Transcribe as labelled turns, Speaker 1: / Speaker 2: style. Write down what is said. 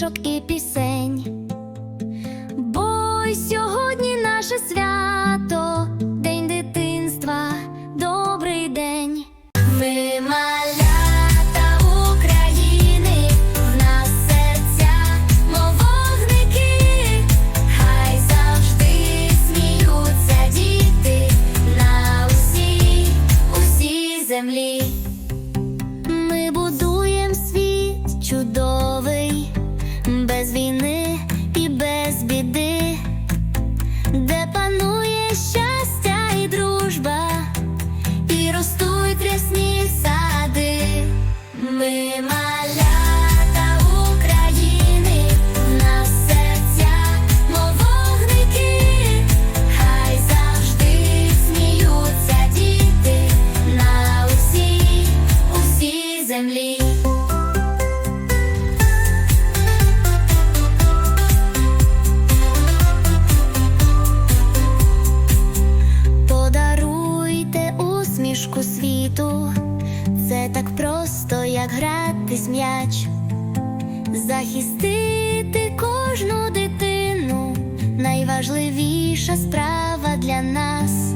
Speaker 1: день. Бо й сьогодні наше свято, День дитинства, добрий день. Ми малята України, в серця, мов хай завжди сміються діти на усій, усій землі. Ми малята України, в нас серця, вогники, хай завжди сміються діти на усій, усій землі. Подаруйте усмішку світу, це так просто, як гратись м'яч, захистити кожну дитину найважливіша справа для нас.